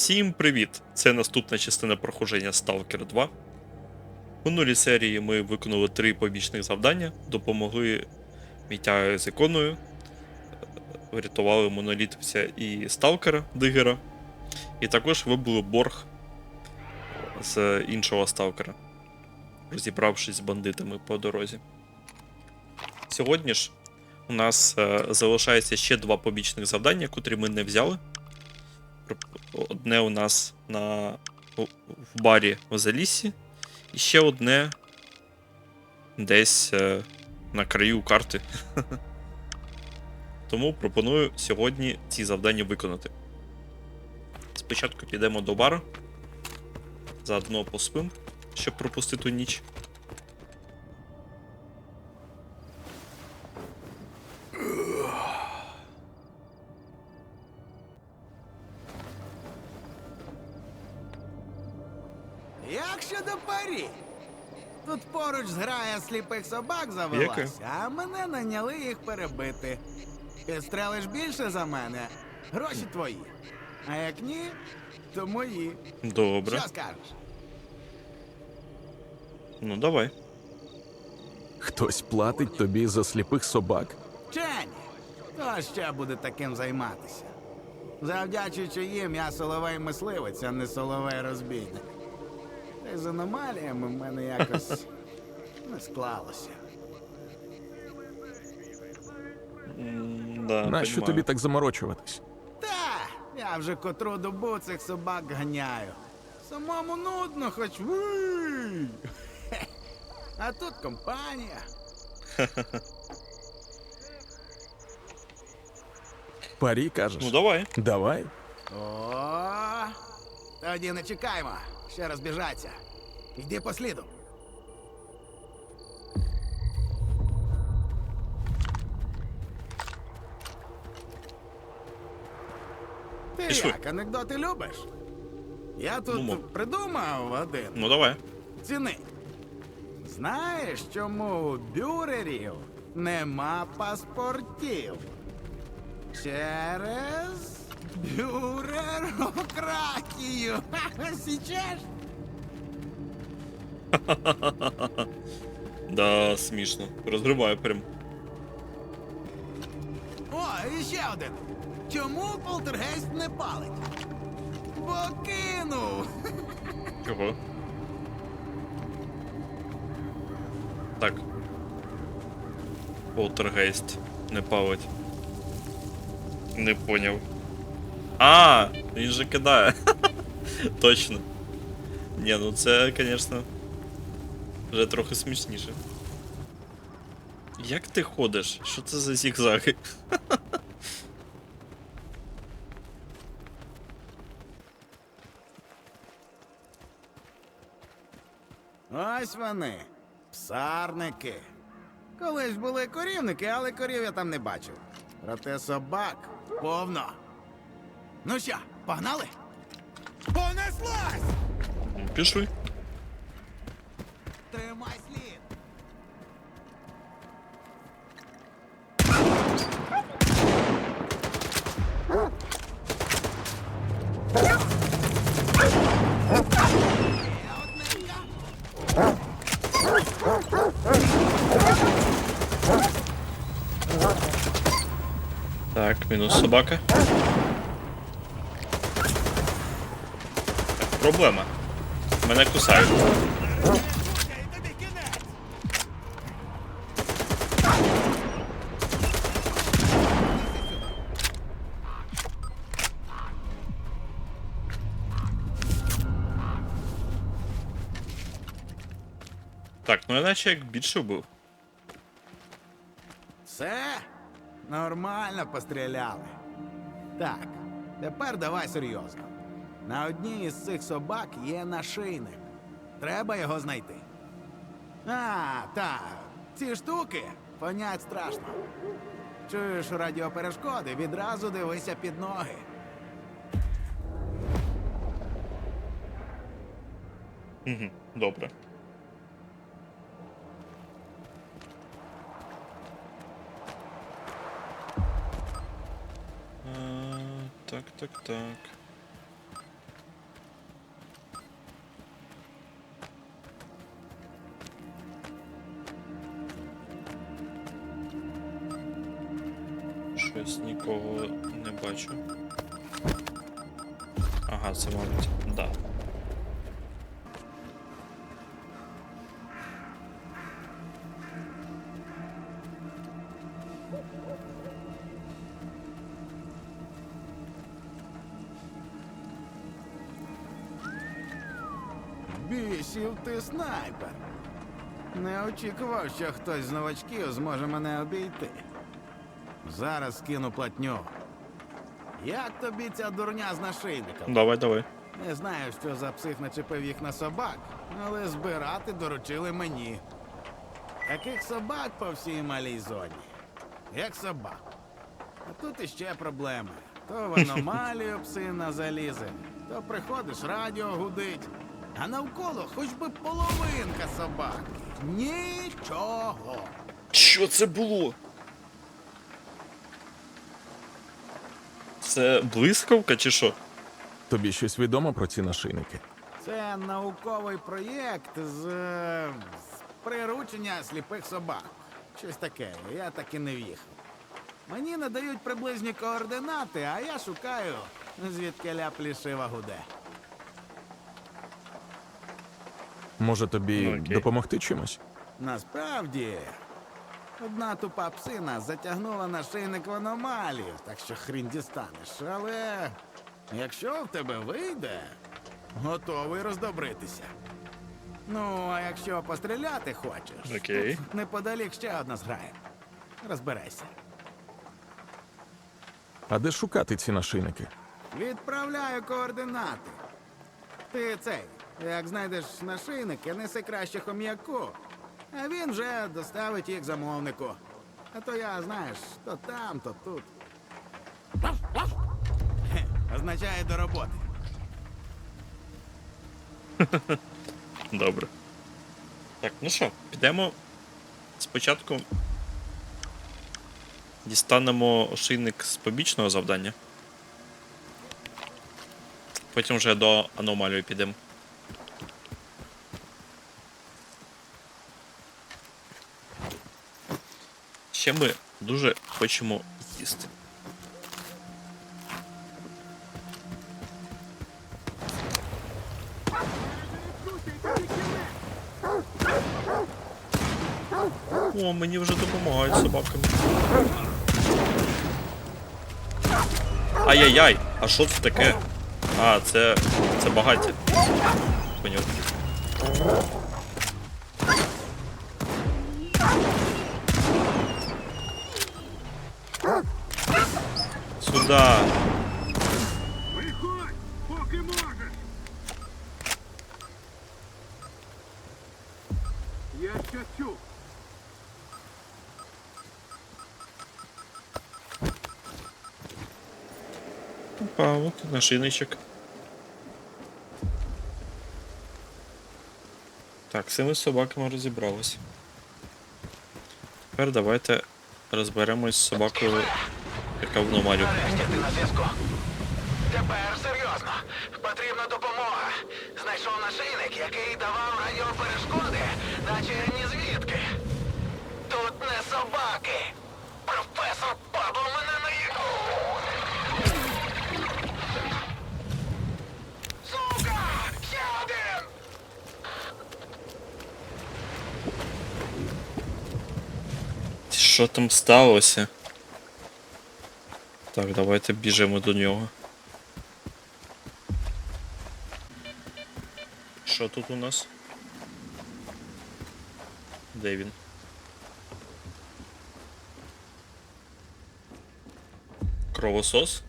Всім привіт! Це наступна частина проходження Stalker 2. В минулій серії ми виконали три побічних завдання, допомогли Мітяю з іконою, врятували монолітовця і сталкера Дигера, і також вибили борг з іншого сталкера, розібравшись з бандитами по дорозі. Сьогодні ж у нас е, залишається ще два побічних завдання, котрі ми не взяли. Одне у нас на, в барі в Залісі, і ще одне десь е, на краю карти. Тому пропоную сьогодні ці завдання виконати. Спочатку підемо до бару. Заодно поспим, щоб пропустити ніч. Щодо парі? Тут поруч зграя сліпих собак завелася, а мене наняли їх перебити. Підстрелиш більше за мене, гроші твої. А як ні, то мої. Добре. Що скажеш? Ну давай. Хтось платить тобі за сліпих собак? Чені, хто ще буде таким займатися? Завдячуючи їм, я соловей мисливець, а не соловей розбійник. Та й з аномаліями в мене якось не склалося. М, Да, Нащо понімаю. тобі так заморочуватись? Та, я вже котру добу цих собак ганяю. Самому нудно, хоч вий. Хе. А тут компанія. Парі кажеш? Ну давай. Давай. О, тоді не чекаймо. Ще розбіжаться. Йди по сліду. Ти Пішли. як, анекдоти любиш? Я тут Ну, мо. придумав один. Ну давай. Ціни. Знаєш, чому у бюрерів нема паспортів? Через бюрерократію. Січеш? Да, смішно. Розгрибаю прям. О, і ще один. Чому полтергейст не палить? Бо кинув. Чого? Так. Полтергейст. Не палить. Не поняв. А, він же кидає. Точно. Ні, ну це, звісно, вже трохи смішніше. Як ти ходиш? Що це за зігзаги? Ось вони. Псарники. Колись були корівники, але корів я там не бачив. Проте собак повно. Ну що, погнали? Понеслась! Ну, Пішли. Тримай слід. Так, мінус собака. Проблема. Мене кусають. Так, ну іначе як більше вбив. Все? Нормально постріляли. Так, тепер давай серйозно. На одній із цих собак є нашийник. Треба його знайти. А, так. Ці штуки понять страшно. Чуєш радіоперешкоди, відразу дивися під ноги. Добре. Е, Так, так, так. Нікого не бачу. Ага, це мабуть. Да. Бісів ти снайпер. Не очікував, що хтось з новачків зможе мене обійти. Зараз скину платню. Як тобі ця дурня з нашийником? Давай, давай. Не знаю, що за псих начепив їх на собак, але збирати доручили мені. Таких собак по всій малій зоні. Як собак. А тут іще проблеми. То в аномалію псина залізе, то приходиш, радіо гудить. А навколо хоч би половинка собак. Нічого. Що це було? Це блискавка чи що? Тобі щось відомо про ці нашийники? Це науковий проєкт з, е, з приручення сліпих собак. Щось таке, я так і не в'їхав. Мені надають приблизні координати, а я шукаю, звідки ля плішива гуде. Може тобі Ну, окей. допомогти чимось? Насправді, одна тупа псина затягнула на шийник в аномалію, так що хрін дістанеш. Але якщо в тебе вийде, готовий роздобритися. Ну, а якщо постріляти хочеш, Окей. тут неподалік ще одна зграє. Розберайся. А де шукати ці нашийники? Відправляю координати. Ти цей, як знайдеш нашийники, неси краще хом'яку, а він вже доставить їх замовнику. А то я, знаєш, то там, то тут. Означає до роботи. Добре. Так, ну що, підемо спочатку. Дістанемо ошейник з побічного завдання. Потім вже до аномалії підемо. Ще ми дуже хочемо їсти. О, мені вже допомагають собаками. Ай-яй-яй, а що це таке? А, це. це багаття. Поняв. Сюда. Виходь, поки можеш. Я чув. Опа, от нашийничок. Так, з цими собаками розібралися. Тепер давайте розберемось з собакою, яка в зв'язку. Тепер серйозно. Потрібна допомога. Знайшов нашийник, який давав радіоперешкоди, наче ні звідки. Тут не собаки. Професор Пабло мене на наїхав. Сука! Ще один! Що там сталося? Так, давайте біжимо до нього. Що тут у нас? Де він? Кровосос?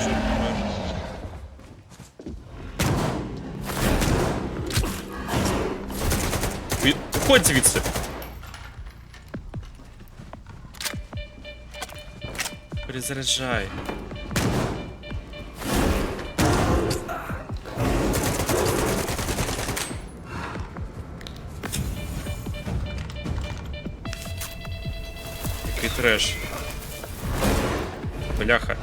Що таке? Від... Ходь звідси! Перезаряджай. Треш. Бляха.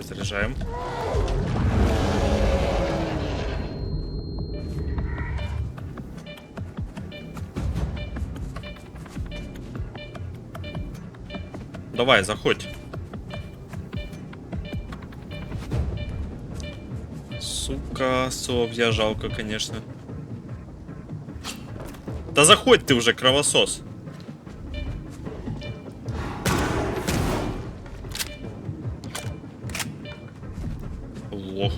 Заряджаємо. Давай, заходь. Сука, солов'я жалко, конечно. Да заходь ты уже, кровосос. Лох.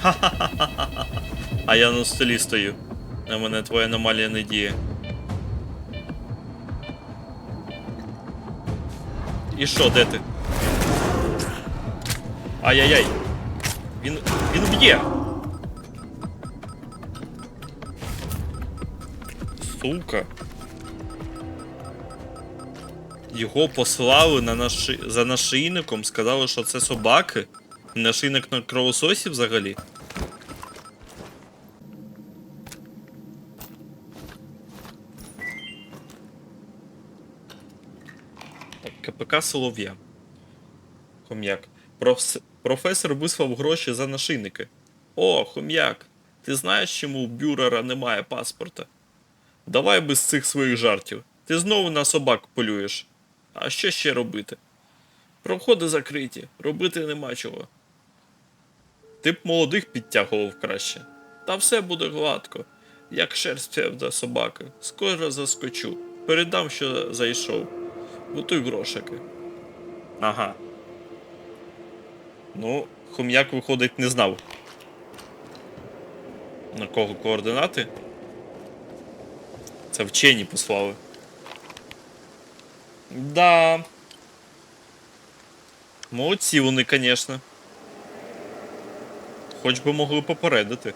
Ха-ха-ха-ха-ха. А я на столі стою. На мене твоя аномалія не діє. І що, де ти? Ай-яй-яй. Він. він б'є. Сука. Його послали на наши... за нашийником, сказали, що це собаки. Нашийник на кровососі взагалі. Так, КПК Солов'я. Хом'як. Профс... Професор вислав гроші за нашийники. О, хом'як. Ти знаєш, чому у бюрера немає паспорта? Давай без цих своїх жартів. Ти знову на собак полюєш. А що ще робити? Проходи закриті, робити нема чого. Ти б молодих підтягував краще. Та все буде гладко, як шерсть псевдо собаки. Скоро заскочу. Передам, що зайшов. Готуй грошики. Ага. Ну, хом'як, виходить, не знав. На кого координати? Це вчені послали. Да. Молодці вони, звісно. Хоч би могли попередити.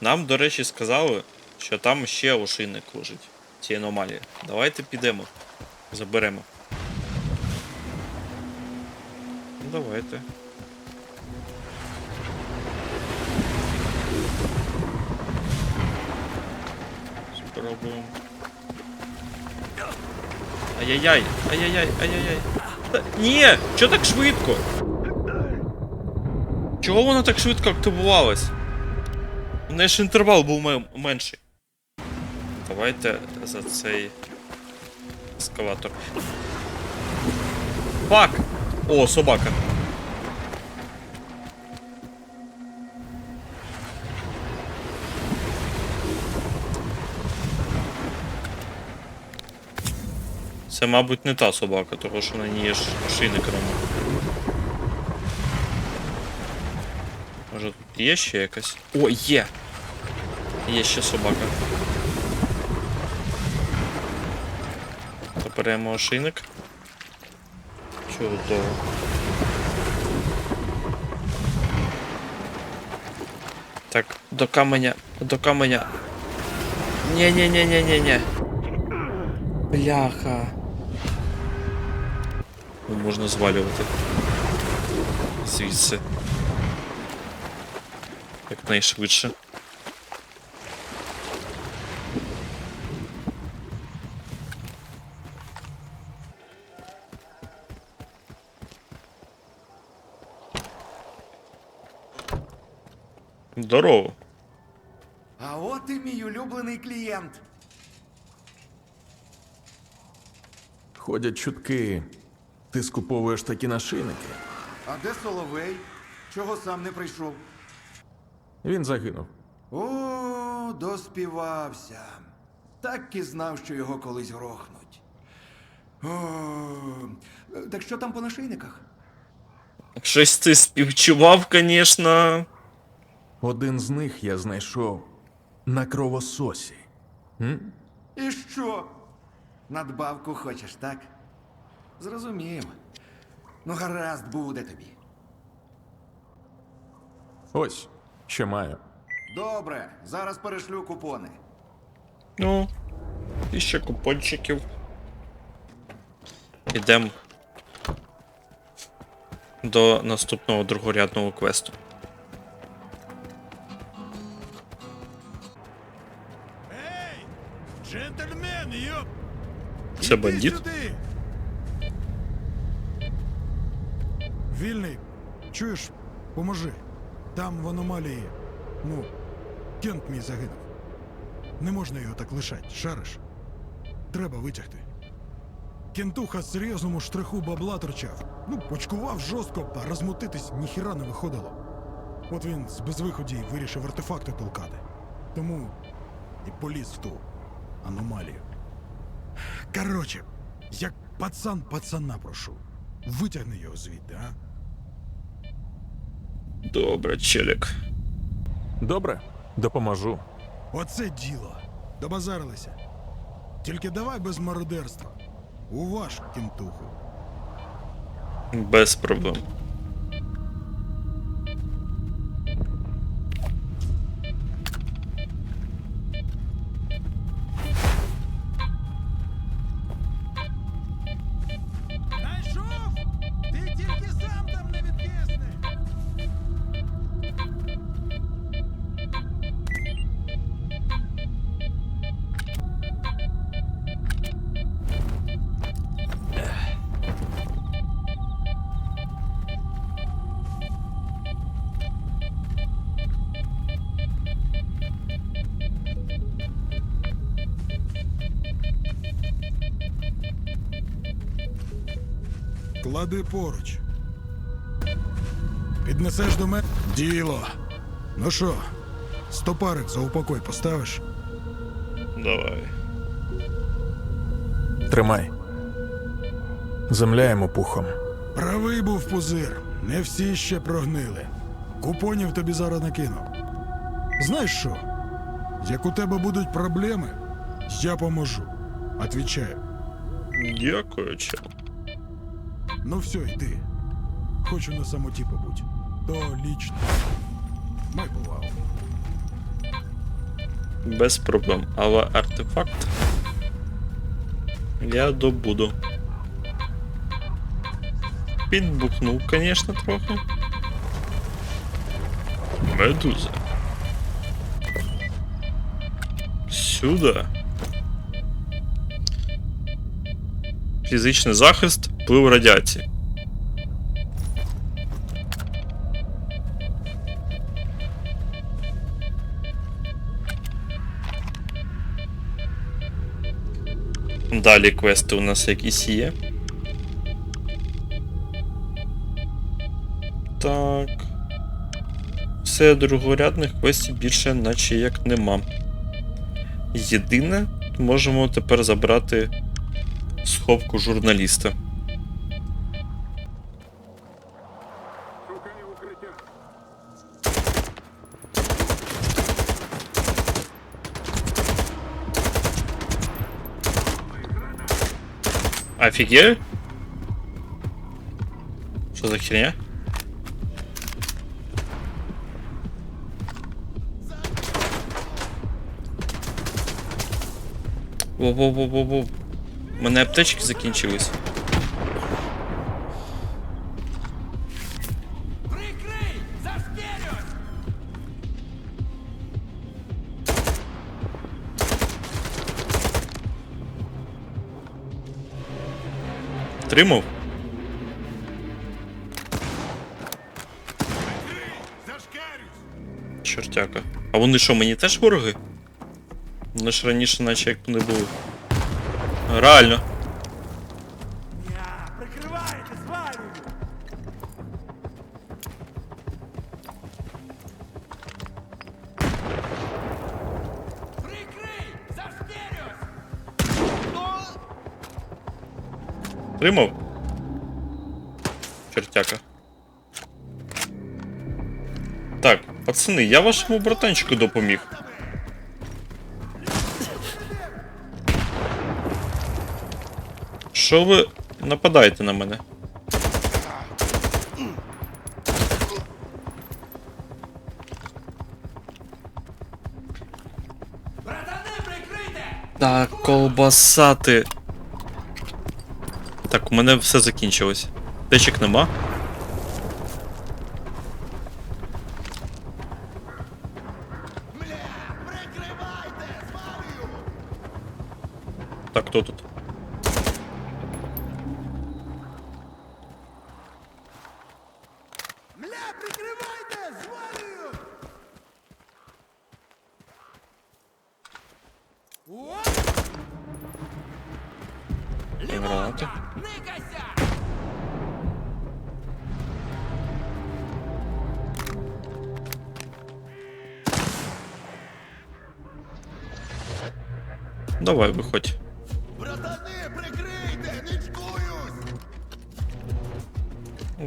Нам, до речі, сказали, що там ще ошийник лежить. Ці аномалії. Давайте підемо. Заберемо. Ну, давайте. Спробуємо. Ай-яй-яй, ай-яй-яй, ай-яй-яй. Та, ні, чого так швидко? Чого воно так швидко активувалось? У неї ж інтервал був менший. Давайте за цей ескалатор. Фак! О, собака. Це, мабуть, не та собака, тому що на ній ж шийник роман. Може тут є ще якась? О, є! Є ще собака. Заберемо ошейник. Чудово. Так, до каменя, до каменя. Ні-ні-ні-ні-ні-ні. Бляха. Ну, можна звалювати. Звідси. Якнайшвидше. Здорово. А от і мій улюблений клієнт. Ходять чутки. Ти скуповуєш такі нашийники. А де Соловей? Чого сам не прийшов? Він загинув. О, доспівався. Так і знав, що його колись грохнуть. О, так що там по нашийниках? Щось ти співчував, звісно. Один з них я знайшов на кровососі. М? І що? Надбавку хочеш, так? Зрозумів. Ну, гаразд буде тобі. Ось, що маю. Добре, зараз перешлю купони. Ну, і ще купончиків. Ідемо до наступного другорядного квесту. Це бандит? Вільний, чуєш, поможи. Там в аномалії. Ну, кент мій загинув. Не можна його так лишати, шариш. Треба витягти. Кентуха з серйозному штриху бабла торчав. Ну, почкував жорстко, а розмутитись ніхіра не виходило. От він з безвиході вирішив артефакти толкати. Тому і поліз в ту аномалію. Короче, як пацан пацана прошу. Витягни його звідти, а? Добре, челік. Добре, допоможу. Оце діло. Добазарилися. Тільки давай без мародерства. Уваж, кінтуху. Без проблем. Клади поруч. Піднесеш до мене. Діло. Ну що, стопарик за упокой поставиш? Давай. Тримай. Земля йому пухом. Правий був пузир. Не всі ще прогнили. Купонів тобі зараз накину. Знаєш що? Як у тебе будуть проблеми, я поможу. Отвічаю. Дякую, чел. Ну все, йди. Хочу на самоті побудь. То лічно. Май повагу. Без проблем. Але артефакт я добуду. Підбухнув, звісно, трохи. Медуза. Сюди. Фізичний захист, вплив радіації. Далі квести у нас якісь є. Так. Все другорядних квестів більше наче як нема. Єдине, можемо тепер забрати сховку журналіста. Офігели? Що за херня? Воу-воу-воу-воу-воу. У мене аптечки закінчились. Тримав? Чортяка. А вони що, мені теж вороги? Вони ж раніше наче як не були. Реально. Тримав? Чертяка. Так, пацани, я вашому братанчику допоміг. Що ви нападаєте на мене? Так, колбасати. Так, у мене все закінчилось. Течик нема. Давай, виходь. Братани, прикрийте, нічкуюсь!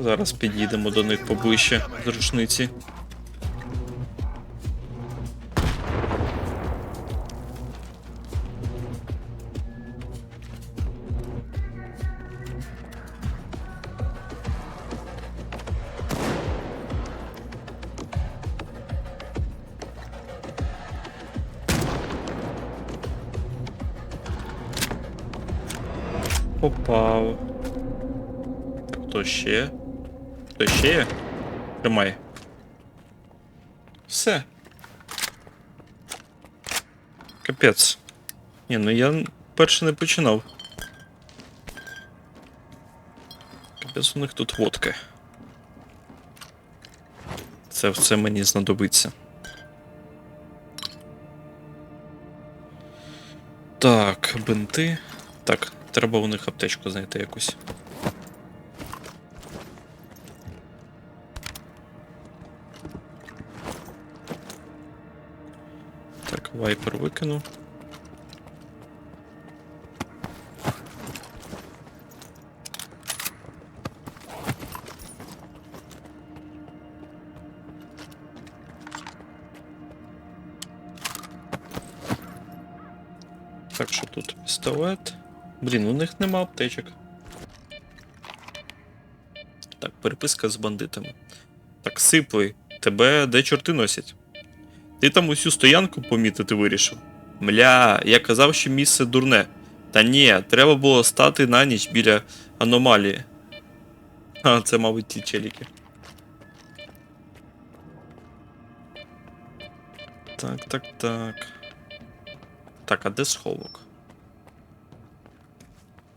Зараз підійдемо до них поближче з рушниці. Попав. Хто ще? Хто ще є? Тримай. Все. Капець. Ні, ну я перше не починав. Капець у них тут водка. Це все мені знадобиться. Так, бинти. Так, треба у них аптечку знайти якусь. Так, вайпер викину. Так, що тут пістолет. Блін, у них нема аптечок. Так, переписка з бандитами. Так, сиплий, тебе де чорти носять? Ти там усю стоянку помітити вирішив? Мля, я казав, що місце дурне. Та ні, треба було стати на ніч біля аномалії. А, це, мабуть, ті челіки. Так, так, так. Так, а де сховок?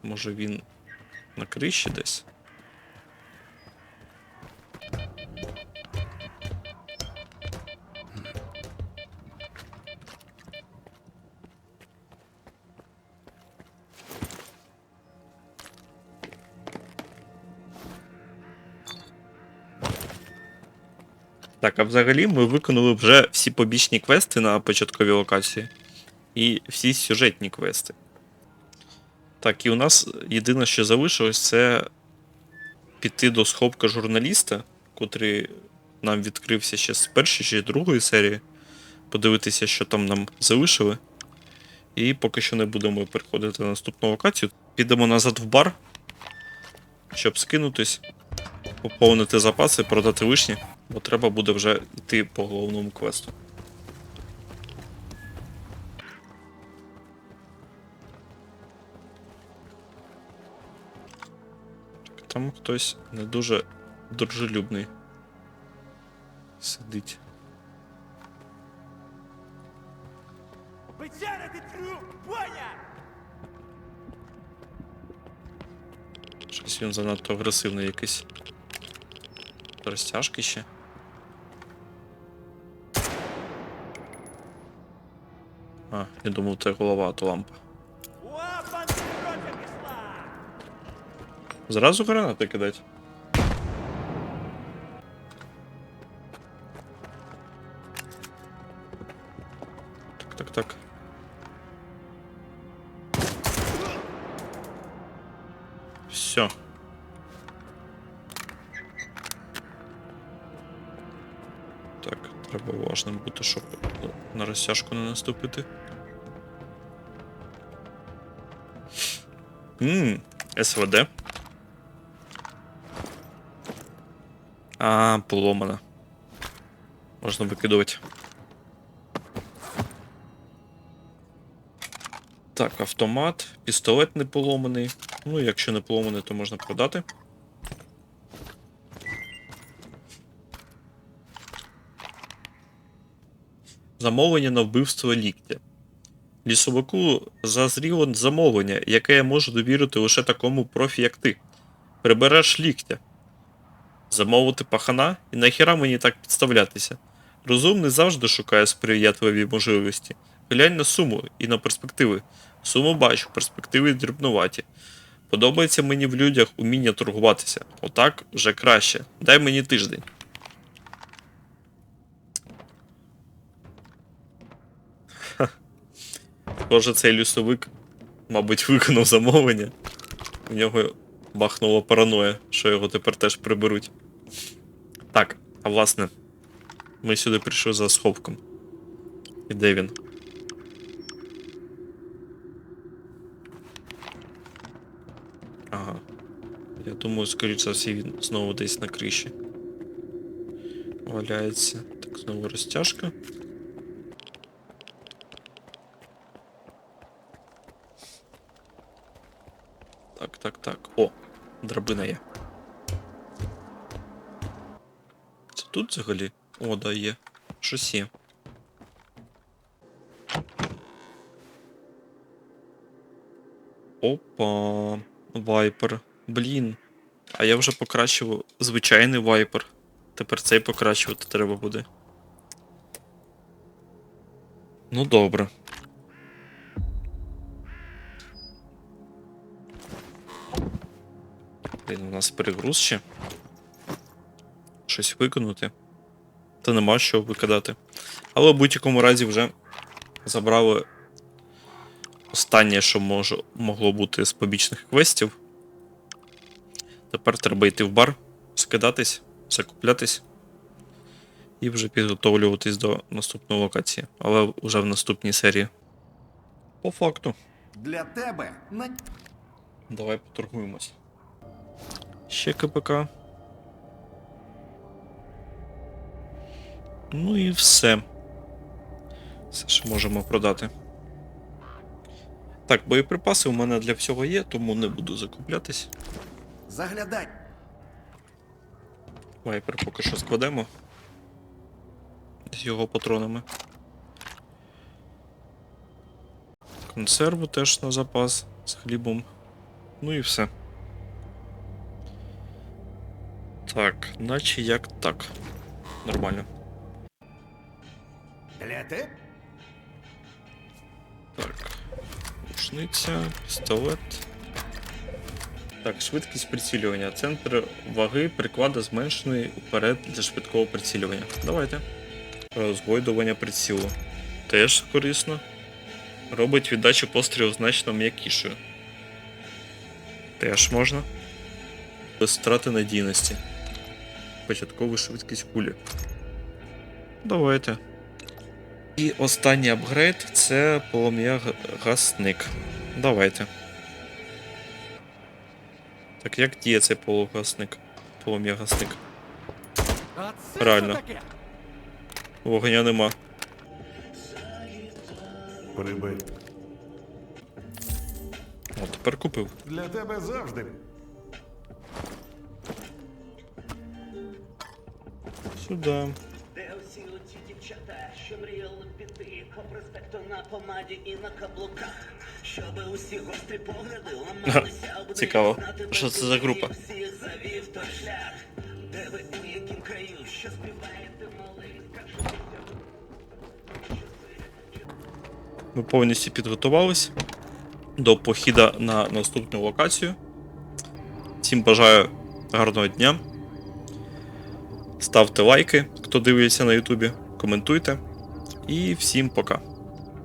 Може він на криші десь? Так, а взагалі ми виконали вже всі побічні квести на початковій локації і всі сюжетні квести. Так, і у нас єдине, що залишилось, це піти до сховка журналіста, котрий нам відкрився ще з першої чи другої серії. Подивитися, що там нам залишили. І поки що не будемо переходити на наступну локацію. Підемо назад в бар, щоб скинутись, поповнити запаси, продати вишні, бо треба буде вже йти по головному квесту. Там хтось не дуже дружелюбний. Сидить. Щось він занадто агресивний якийсь. Розтяжки ще. А, я думав, це голова, а то лампа. Зразу гранати кидать. Так, так, так. Все. Так, треба уважним бути, щоб на розтяжку не наступити. Ммм, СВД. А, поломана. Можна викидувати. Так, автомат, пістолет не поломаний. Ну, якщо не поломаний, то можна продати. Замовлення на вбивство ліктя. Лісовику зазріло замовлення, яке я можу довірити лише такому профі, як ти. Прибереш ліктя. Замовити пахана і нахіра мені так підставлятися. Розумний завжди шукає сприятливі можливості. Глянь на суму і на перспективи. Суму бачу, перспективи дрібнуваті. Подобається мені в людях уміння торгуватися. Отак вже краще. Дай мені тиждень. Ха. Схоже, цей лісовик, мабуть, виконав замовлення. У нього бахнула параноя, що його тепер теж приберуть. Так, а власне, ми сюди прийшли за сховком. І де він? Ага. Я думаю, скоріш за все, він знову десь на криші. Валяється. Так, знову розтяжка. Так, так, так. О, драбина є. Тут взагалі? О, да, є. Щось є. Опа. Вайпер. Блін. А я вже покращив звичайний вайпер. Тепер цей покращувати треба буде. Ну добре. Блін, у нас перегруз ще. Щось виконати. Та нема що викидати. Але в будь-якому разі вже забрали останнє, що може, могло бути з побічних квестів. Тепер треба йти в бар, скидатись, закуплятись і вже підготовлюватись до наступної локації, але вже в наступній серії. По факту. Для тебе Давай поторгуємось. Ще КПК. Ну і все. Все, що можемо продати. Так, боєприпаси у мене для всього є, тому не буду закуплятись. заглядай. Вайпер поки що складемо. З його патронами. Консерву теж на запас з хлібом. Ну і все. Так, наче як так. Нормально. Для? Так. Рушниця, пістолет. Так, швидкість прицілювання. Центр ваги приклада зменшений вперед для швидкого прицілювання. Давайте. Розгойдування прицілу. Теж корисно. Робить віддачу пострілу значно м'якішою. Теж можна. Без страти надійності. Початкову швидкість кулі. Давайте. І останній апгрейд це полум'я гасник. Давайте. Так як діє цей полугасник? Полум'я гасник. Реально. Вогня нема. Прибий. О, тепер купив. Для тебе завжди. Сюди. Проспекту на помаді і на каблуках, щоби усі гострі погляди ламалися об Цікаво. Що це за група? Завів шлях, де ви у яким краю, що співаєте малий, Ми повністю підготувались до похіда на наступну локацію. Всім бажаю гарного дня. Ставте лайки, хто дивиться на Ютубі, коментуйте. І всім пока.